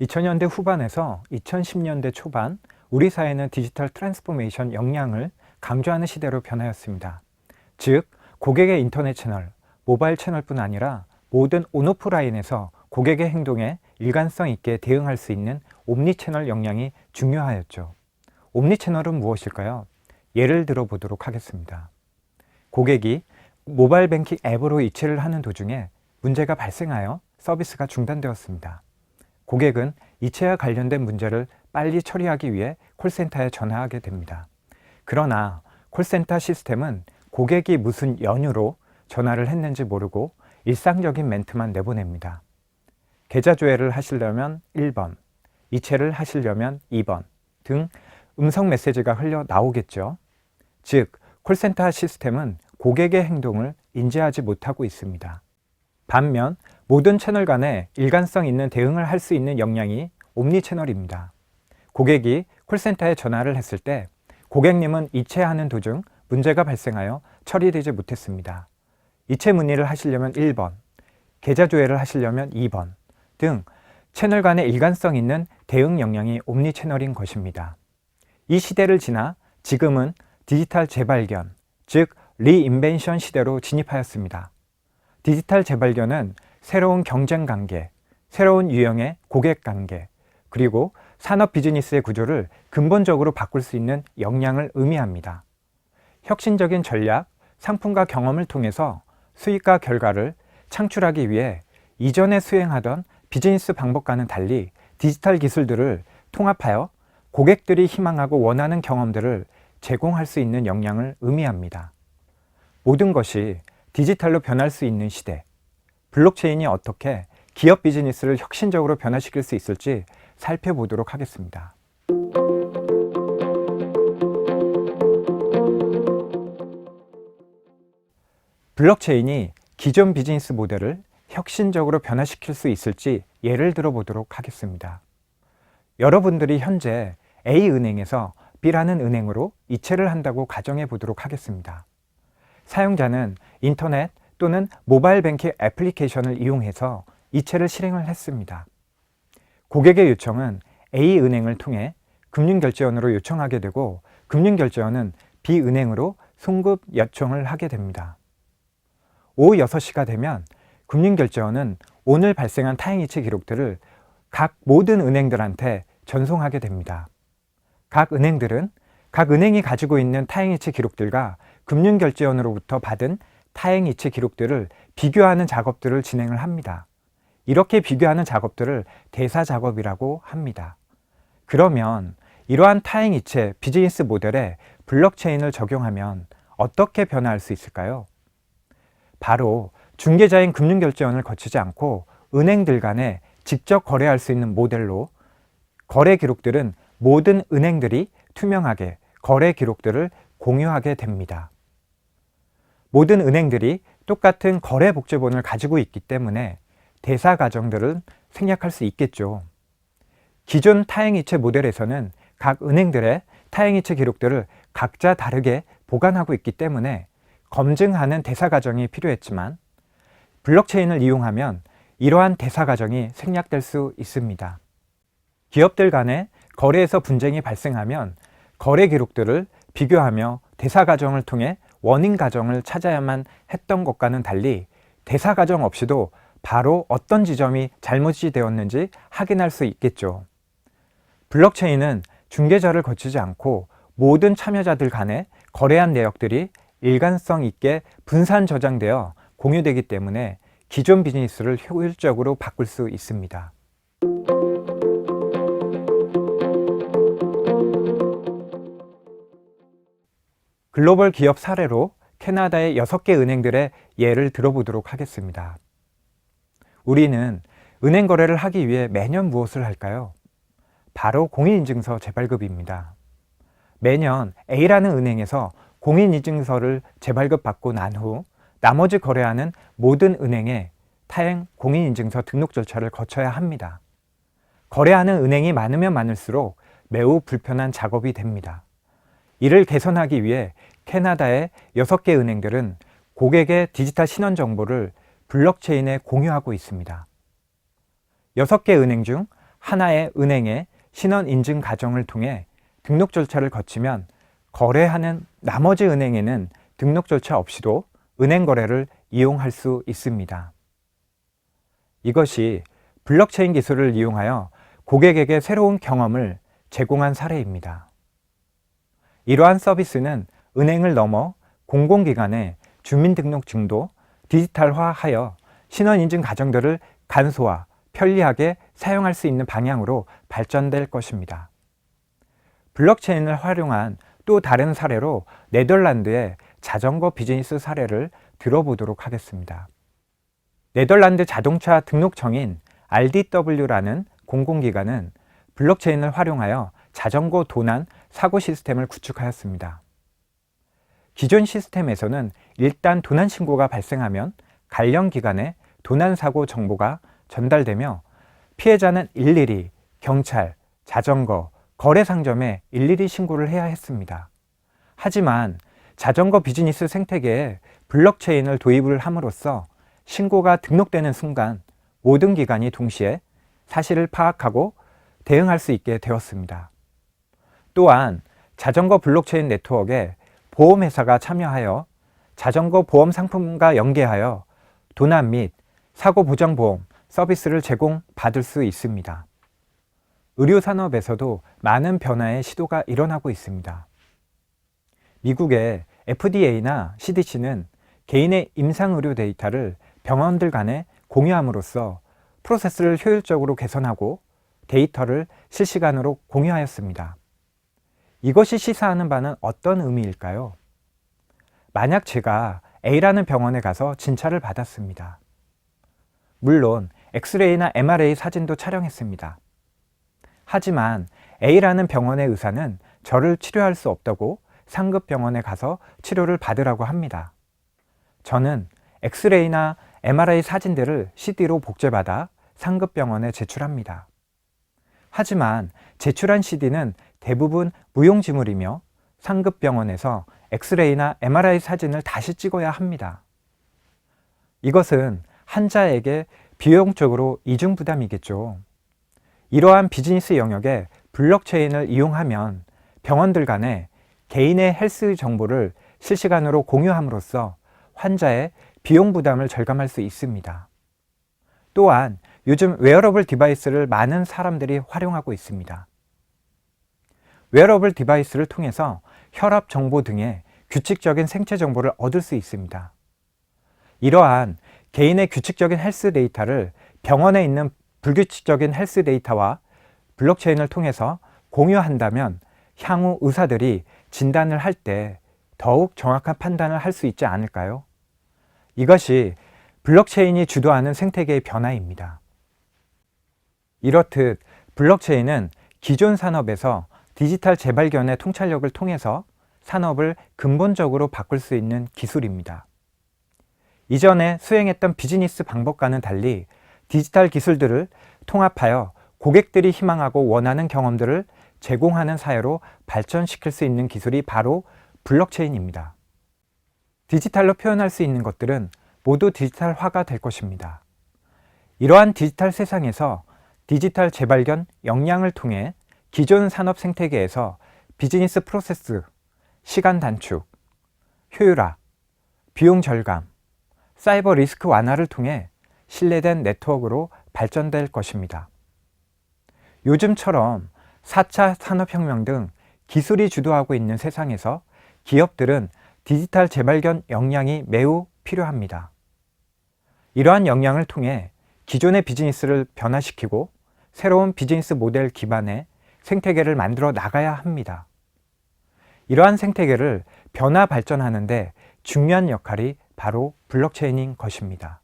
2000년대 후반에서 2010년대 초반 우리 사회는 디지털 트랜스포메이션 역량을 강조하는 시대로 변하였습니다. 즉, 고객의 인터넷 채널, 모바일 채널뿐 아니라 모든 온오프라인에서 고객의 행동에 일관성 있게 대응할 수 있는 옴니 채널 역량이 중요하였죠. 옴니 채널은 무엇일까요? 예를 들어 보도록 하겠습니다. 고객이 모바일 뱅킹 앱으로 이체를 하는 도중에 문제가 발생하여 서비스가 중단되었습니다. 고객은 이체와 관련된 문제를 빨리 처리하기 위해 콜센터에 전화하게 됩니다. 그러나 콜센터 시스템은 고객이 무슨 연유로 전화를 했는지 모르고 일상적인 멘트만 내보냅니다. 계좌 조회를 하시려면 1번, 이체를 하시려면 2번 등 음성 메시지가 흘려 나오겠죠. 즉, 콜센터 시스템은 고객의 행동을 인지하지 못하고 있습니다. 반면 모든 채널 간에 일관성 있는 대응을 할 수 있는 역량이 옴니 채널입니다. 고객이 콜센터에 전화를 했을 때 고객님은 이체하는 도중 문제가 발생하여 처리되지 못했습니다. 이체 문의를 하시려면 1번, 계좌 조회를 하시려면 2번 등 채널 간의 일관성 있는 대응 역량이 옴니 채널인 것입니다. 이 시대를 지나 지금은 디지털 재발견, 즉 리인벤션 시대로 진입하였습니다. 디지털 재발견은 새로운 경쟁 관계, 새로운 유형의 고객 관계, 그리고 산업 비즈니스의 구조를 근본적으로 바꿀 수 있는 역량을 의미합니다. 혁신적인 전략, 상품과 경험을 통해서 수익과 결과를 창출하기 위해 이전에 수행하던 비즈니스 방법과는 달리 디지털 기술들을 통합하여 고객들이 희망하고 원하는 경험들을 제공할 수 있는 역량을 의미합니다. 모든 것이 디지털로 변할 수 있는 시대, 블록체인이 어떻게 기업 비즈니스를 혁신적으로 변화시킬 수 있을지 살펴보도록 하겠습니다. 블록체인이 기존 비즈니스 모델을 혁신적으로 변화시킬 수 있을지 예를 들어 보도록 하겠습니다. 여러분들이 현재 A은행에서 B라는 은행으로 이체를 한다고 가정해 보도록 하겠습니다. 사용자는 인터넷 또는 모바일 뱅킹 애플리케이션을 이용해서 이체를 실행을 했습니다. 고객의 요청은 A은행을 통해 금융결제원으로 요청하게 되고 금융결제원은 B은행으로 송급 요청을 하게 됩니다. 오후 6시가 되면 금융결제원은 오늘 발생한 타행이체 기록들을 각 모든 은행들한테 전송하게 됩니다. 각 은행들은 각 은행이 가지고 있는 타행이체 기록들과 금융결제원으로부터 받은 타행이체 기록들을 비교하는 작업들을 진행을 합니다. 이렇게 비교하는 작업들을 대사 작업이라고 합니다. 그러면 이러한 타행이체 비즈니스 모델에 블록체인을 적용하면 어떻게 변화할 수 있을까요? 바로 중개자인 금융결제원을 거치지 않고 은행들 간에 직접 거래할 수 있는 모델로 거래 기록들은 모든 은행들이 투명하게 거래 기록들을 공유하게 됩니다. 모든 은행들이 똑같은 거래 복제본을 가지고 있기 때문에 대사 과정들은 생략할 수 있겠죠. 기존 타행이체 모델에서는 각 은행들의 타행이체 기록들을 각자 다르게 보관하고 있기 때문에 검증하는 대사 과정이 필요했지만 블록체인을 이용하면 이러한 대사 과정이 생략될 수 있습니다. 기업들 간에 거래에서 분쟁이 발생하면 거래 기록들을 비교하며 대사 과정을 통해 원인 과정을 찾아야만 했던 것과는 달리 대사 과정 없이도 바로 어떤 지점이 잘못이 되었는지 확인할 수 있겠죠. 블록체인은 중개자를 거치지 않고 모든 참여자들 간에 거래한 내역들이 일관성 있게 분산 저장되어 공유되기 때문에 기존 비즈니스를 효율적으로 바꿀 수 있습니다. 글로벌 기업 사례로 캐나다의 6개 은행들의 예를 들어보도록 하겠습니다. 우리는 은행 거래를 하기 위해 매년 무엇을 할까요? 바로 공인인증서 재발급입니다. 매년 A라는 은행에서 공인인증서를 재발급 받고 난 후 나머지 거래하는 모든 은행에 타행 공인인증서 등록 절차를 거쳐야 합니다. 거래하는 은행이 많으면 많을수록 매우 불편한 작업이 됩니다. 이를 개선하기 위해 캐나다의 6개 은행들은 고객의 디지털 신원 정보를 블록체인에 공유하고 있습니다. 6개 은행 중 하나의 은행의 신원 인증 과정을 통해 등록 절차를 거치면 거래하는 나머지 은행에는 등록 절차 없이도 은행 거래를 이용할 수 있습니다. 이것이 블록체인 기술을 이용하여 고객에게 새로운 경험을 제공한 사례입니다. 이러한 서비스는 은행을 넘어 공공기관의 주민등록증도 디지털화하여 신원인증 과정들을 간소화, 편리하게 사용할 수 있는 방향으로 발전될 것입니다. 블록체인을 활용한 또 다른 사례로 네덜란드의 자전거 비즈니스 사례를 들어보도록 하겠습니다. 네덜란드 자동차 등록청인 RDW라는 공공기관은 블록체인을 활용하여 자전거 도난 사고 시스템을 구축하였습니다. 기존 시스템에서는 일단 도난 신고가 발생하면 관련 기관에 도난 사고 정보가 전달되며 피해자는 일일이 경찰, 자전거, 거래 상점에 일일이 신고를 해야 했습니다. 하지만 자전거 비즈니스 생태계에 블록체인을 도입을 함으로써 신고가 등록되는 순간 모든 기관이 동시에 사실을 파악하고 대응할 수 있게 되었습니다. 또한 자전거 블록체인 네트워크에 보험회사가 참여하여 자전거 보험 상품과 연계하여 도난 및 사고 보장 보험 서비스를 제공받을 수 있습니다. 의료 산업에서도 많은 변화의 시도가 일어나고 있습니다. 미국의 FDA나 CDC는 개인의 임상의료 데이터를 병원들 간에 공유함으로써 프로세스를 효율적으로 개선하고 데이터를 실시간으로 공유하였습니다. 이것이 시사하는 바는 어떤 의미일까요? 만약 제가 A라는 병원에 가서 진찰을 받았습니다. 물론 엑스레이나 MRA 사진도 촬영했습니다. 하지만 A라는 병원의 의사는 저를 치료할 수 없다고 상급 병원에 가서 치료를 받으라고 합니다. 저는 엑스레이나 MRI 사진들을 CD로 복제받아 상급 병원에 제출합니다. 하지만 제출한 CD는 대부분 무용지물이며 상급 병원에서 엑스레이나 MRI 사진을 다시 찍어야 합니다. 이것은 환자에게 비용적으로 이중 부담이겠죠. 이러한 비즈니스 영역에 블록체인을 이용하면 병원들 간에 개인의 헬스 정보를 실시간으로 공유함으로써 환자의 비용 부담을 절감할 수 있습니다. 또한 요즘 웨어러블 디바이스를 많은 사람들이 활용하고 있습니다. 웨어러블 디바이스를 통해서 혈압 정보 등의 규칙적인 생체 정보를 얻을 수 있습니다. 이러한 개인의 규칙적인 헬스 데이터를 병원에 있는 불규칙적인 헬스 데이터와 블록체인을 통해서 공유한다면 향후 의사들이 진단을 할 때 더욱 정확한 판단을 할 수 있지 않을까요? 이것이 블록체인이 주도하는 생태계의 변화입니다. 이렇듯 블록체인은 기존 산업에서 디지털 재발견의 통찰력을 통해서 산업을 근본적으로 바꿀 수 있는 기술입니다. 이전에 수행했던 비즈니스 방법과는 달리 디지털 기술들을 통합하여 고객들이 희망하고 원하는 경험들을 제공하는 사회로 발전시킬 수 있는 기술이 바로 블록체인입니다. 디지털로 표현할 수 있는 것들은 모두 디지털화가 될 것입니다. 이러한 디지털 세상에서 디지털 재발견 역량을 통해 기존 산업 생태계에서 비즈니스 프로세스, 시간 단축, 효율화, 비용 절감, 사이버 리스크 완화를 통해 신뢰된 네트워크로 발전될 것입니다. 요즘처럼 4차 산업혁명 등 기술이 주도하고 있는 세상에서 기업들은 디지털 재발견 역량이 매우 필요합니다. 이러한 역량을 통해 기존의 비즈니스를 변화시키고 새로운 비즈니스 모델 기반의 생태계를 만들어 나가야 합니다. 이러한 생태계를 변화 발전하는데 중요한 역할이 바로 블록체인인 것입니다.